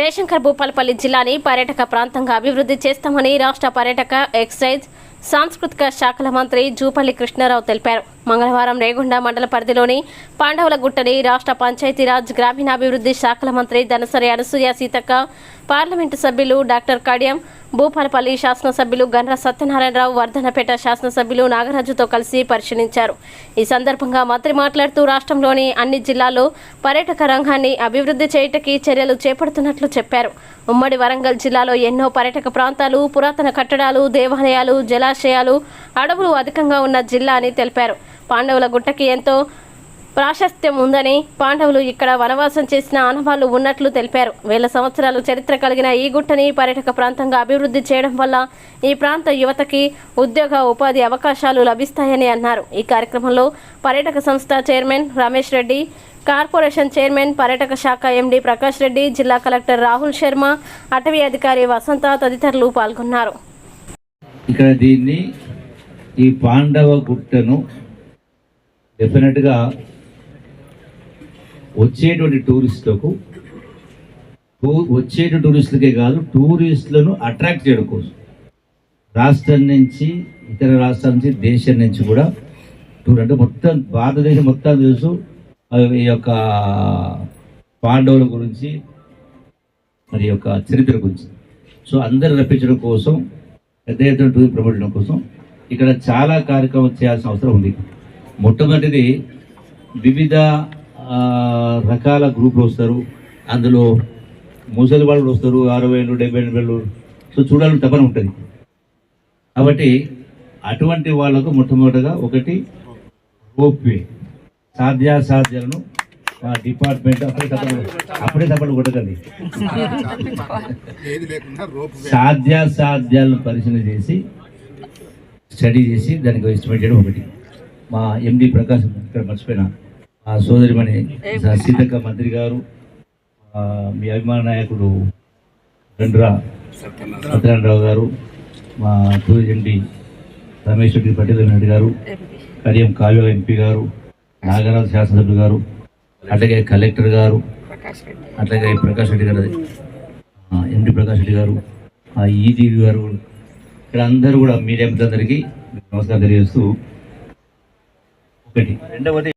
జయశంకర్ భూపాలపల్లి జిల్లాని పర్యాటక ప్రాంతంగా అభివృద్ధి చేస్తామని రాష్ట్ర పర్యాటక ఎక్సైజ్ సాంస్కృతిక శాఖల మంత్రి జూపల్లి కృష్ణారావు తెలిపారు. మంగళవారం రేగొండ మండల పరిధిలోని పాండవుల గుట్టని రాష్ట్ర పంచాయతీరాజ్ గ్రామీణాభివృద్ధి శాఖల మంత్రి ధనసరి అనసూయ సీతక్క పార్లమెంటు సభ్యులు డాక్టర్ కడియం భూపాలపల్లి శాసనసభ్యులు గన్ర సత్యనారాయణరావు వర్ధనపేట శాసనసభ్యులు నాగరాజుతో కలిసి పరిశీలించారు. ఈ సందర్భంగా మంత్రి మాట్లాడుతూ రాష్ట్రంలోని అన్ని జిల్లాల్లో పర్యాటక రంగాన్ని అభివృద్ధి చేయటకి చర్యలు చేపడుతున్నట్లు చెప్పారు. ఉమ్మడి వరంగల్ జిల్లాలో ఎన్నో పర్యాటక ప్రాంతాలు పురాతన కట్టడాలు దేవాలయాలు జలాశయాలు అడవులు అధికంగా ఉన్న జిల్లా అని తెలిపారు. పాండవుల గుట్టకి ఎంతో ప్రాశస్త్యం ఉందని పాండవులు ఇక్కడ వనవాసం చేసిన ఆనవాళ్ళు ఉన్నట్లు తెలిపారు. వేల సంవత్సరాలు చరిత్ర కలిగిన ఈ గుట్టని పర్యాటక ప్రాంతంగా అభివృద్ధి చేయడం వల్ల ఈ ప్రాంత యువతకి ఉద్యోగ ఉపాధి అవకాశాలు లభిస్తాయని అన్నారు. ఈ కార్యక్రమంలో పర్యాటక సంస్థ chairman Ramesh Reddy corporation chairman పర్యాటక శాఖ ఎండి ప్రకాష్ రెడ్డి జిల్లా కలెక్టర్ రాహుల్ శర్మ అటవీ అధికారి వసంత తదితరులు పాల్గొన్నారు. ఇక్కడ దీన్ని ఈ పాండవ గుట్టను డెఫినెట్గా వచ్చేటువంటి టూరిస్టులకు టూ- టూరిస్టులకే కాదు టూరిస్టులను అట్రాక్ట్ చేయడం కోసం. రాష్ట్రం నుంచి ఇతర రాష్ట్రాల నుంచి దేశం నుంచి కూడా టూర్ అంటే మొత్తం భారతదేశం మొత్తం తెలుసు. ఈ యొక్క పాండవుల గురించి మరి యొక్క చరిత్ర గురించి. సో అందరు రప్పించడం కోసం పెద్ద ఎత్తున టూర్ ప్రమోట్ కోసం ఇక్కడ చాలా కార్యక్రమం చేయాల్సిన అవసరం ఉంది. మొట్టమొదటిది వివిధ ఆ, రకాల గ్రూపులు వస్తారు. అందులో ముసలి వాళ్ళు వస్తారు అరవై ఏళ్ళు డెబ్బై ఏళ్ళు సో చూడాలని తపన ఉంటుంది. కాబట్టి అటువంటి వాళ్ళకు మొట్టమొదటిగా ఒకటి రోప్వే సాధ్యాసాధ్యాలను మా డిపార్ట్మెంట్ అప్పుడే తప్పలు అప్పుడే తప్పలు కొట్టకండి. సాధ్యాసాధ్యాలను పరిశీలన చేసి స్టడీ చేసి దానికి ఎస్టిమేట్ చేయడం ఒకటి. మా ఎండి ప్రకాశ్ ఇక్కడ మర్చిపోయిన. మా సోదరిమణి సీతక్క మంత్రి గారు మీ అభిమాన నాయకుడు గండ్రా సత్యనారాయణరావు గారు మా టూరిజం ఎండి రమేష్ రెడ్డి పటేల్ రెడ్డి గారు కడియం కావ్య ఎంపీ గారు నాగరాజు శాసనసభ్యులు గారు అట్లాగే కలెక్టర్ గారు అట్లాగే ప్రకాష్ రెడ్డి గారు ఎండి ప్రకాష్ రెడ్డి గారు ఆ ఈజీవి గారు ఇక్కడ అందరూ కూడా మీడియా మిత్రులందరికీ నమస్కారం తెలియజేస్తూ ఒకటి రెండవది